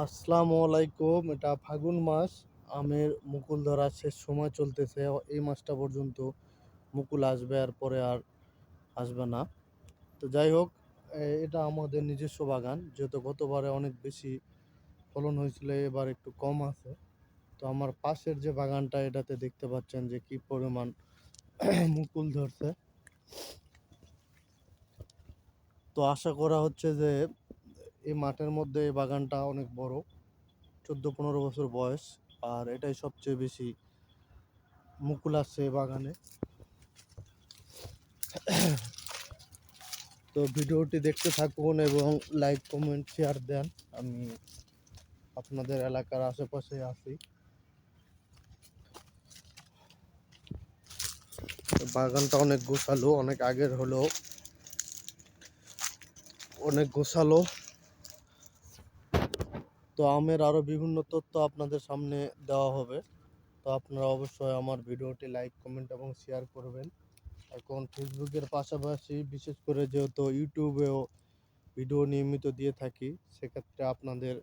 আসসালামু আলাইকুম, এটা ফাগুন মাস। আমের মুকুল ধরার শেষ সময় চলতেছে, এই মাসটা পর্যন্ত মুকুল আসবে আর পরে আর আসবে না। তো যাই হোক এটা আমাদের নিজস্ব বাগান, যেহেতু গতবারে অনেক বেশি ফলন হয়েছিল, এবার একটু কম আছে। তো আমার পাশের যে বাগানটা, এটাতে দেখতে পাচ্ছেন যে কি পরিমাণ মুকুল ধরছে। তো আশা করা হচ্ছে যে এই মাঠের মধ্যে এই বাগানটা অনেক বড়, চোদ্দ পনেরো বছর বয়স, আর এটাই সবচেয়ে বেশি মুকুল আসছে বাগানে। তো ভিডিওটি দেখতে থাকুন এবং লাইক কমেন্ট শেয়ার দেন। আমি আপনাদের এলাকার আশেপাশে তো বাগানটা অনেক গোছালো, অনেক আগের হলো। অনেক গোছালো। তো আমের আরও বিভিন্ন তথ্য আপনাদের সামনে দেওয়া হবে। তো আপনারা অবশ্যই আমার ভিডিওটি লাইক কমেন্ট এবং শেয়ার করবেন। এখন ফেসবুকের পাশাপাশি বিশেষ করে যেহেতু ইউটিউবেও ভিডিও নিয়মিত দিয়ে থাকি, সেক্ষেত্রে আপনাদের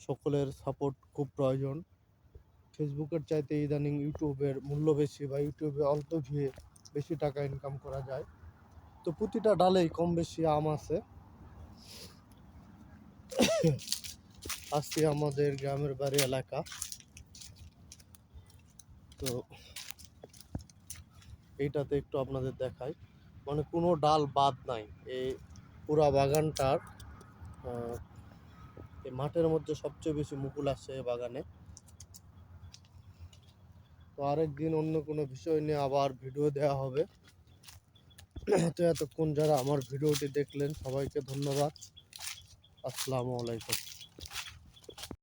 সকলের সাপোর্ট খুব প্রয়োজন। ফেসবুকের চাইতে ইদানিং ইউটিউবের মূল্য বেশি বা ইউটিউবে অল্প ভিয়ে বেশি টাকা ইনকাম করা যায়। তো প্রতিটা ডালেই কম বেশি আম আছে। আজকে আমাদের গ্রামের বাড়ি এলাকা। তো এইটাতে একটু আপনাদের দেখাই। মানে কোনো ডাল বাদ নাই। এই পুরা বাগানটার এই মাঠের মধ্যে সবচেয়ে বেশি মুকুল আসছে এই বাগানে। তো আরেকদিন অন্য কোনো বিষয় নিয়ে আবার ভিডিও দেওয়া হবে। তো এতক্ষণ যারা আমার ভিডিওটি দেখলেন, সবাইকে ধন্যবাদ। আসসালামু আলাইকুম।